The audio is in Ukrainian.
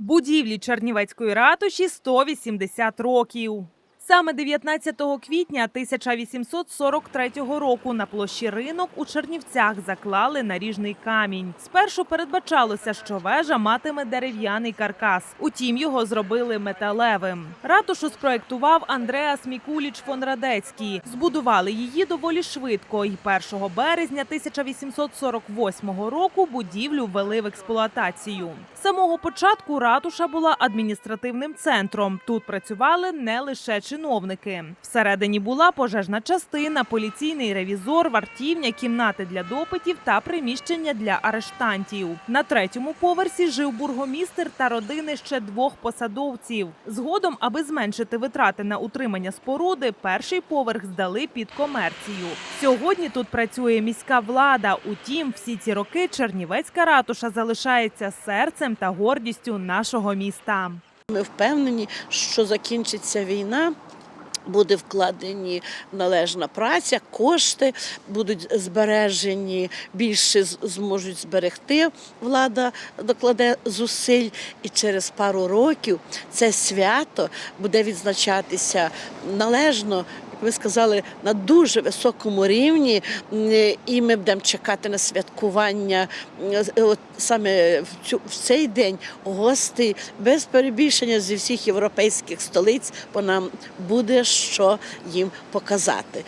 Будівлі Чернівецької ратуші 180 років. Саме 19 квітня 1843 року на площі ринок у Чернівцях заклали наріжний камінь. Спершу передбачалося, що вежа матиме дерев'яний каркас. Утім, його зробили металевим. Ратушу спроектував Андреас Мікуліч фон Радецький. Збудували її доволі швидко, і 1 березня 1848 року будівлю ввели в експлуатацію. Самого початку ратуша була адміністративним центром. Тут працювали не лише чиновники. Всередині була пожежна частина, поліційний ревізор, вартівня, кімнати для допитів та приміщення для арештантів. На третьому поверсі жив бургомістр та родини ще двох посадовців. Згодом, аби зменшити витрати на утримання споруди, перший поверх здали під комерцію. Сьогодні тут працює міська влада. Утім, всі ці роки Чернівецька ратуша залишається серцем та гордістю нашого міста. Ми впевнені, що закінчиться війна. Буде вкладені належна праця, кошти будуть збережені, більше зможуть зберегти. Влада докладе зусиль, і через пару років це свято буде відзначатися належно. Ви сказали на дуже високому рівні, і ми будемо чекати на святкування от саме в, цю, в цей день гостей без перебільшення зі всіх європейських столиць, бо нам буде що їм показати.